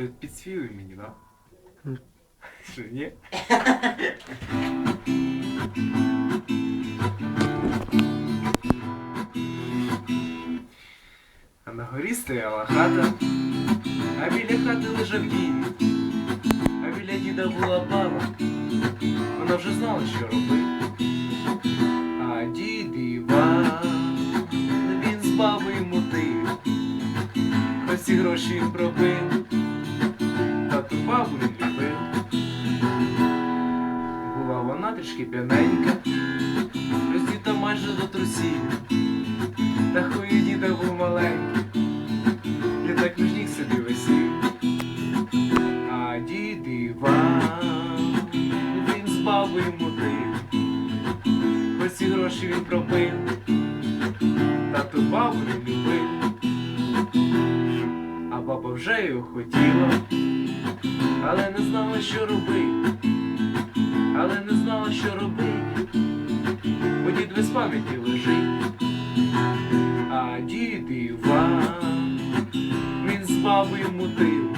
Ти підспівуй мені, да? М. Що, ні? А на горі стояла хата, а біля хати лежав дід. А біля діда була баба, вона вже знала, що робити. А дід Іван, він з бабою мутив, хоч ці гроші він пробив, Бабу він любив. Була вона трішки п'яненька, роздіта майже до трусів, та хою діда був маленький, літак між ніг собі висів. А дід Іван, він з бабою мутив, хоч ці гроші він пропив, та ту бабу він любив, а баба вже його хотіла, але не знала, що робити, але не знала, що робити, бо дід без пам'яті лежить, а дід Іван, він з бабою мутив,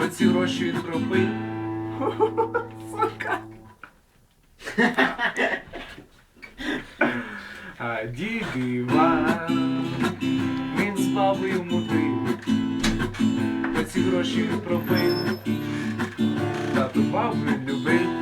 хоч ці гроші він пропив. Сука. А дід Іван, він з бабою мутив, ці гроші він пропив, бабу любить.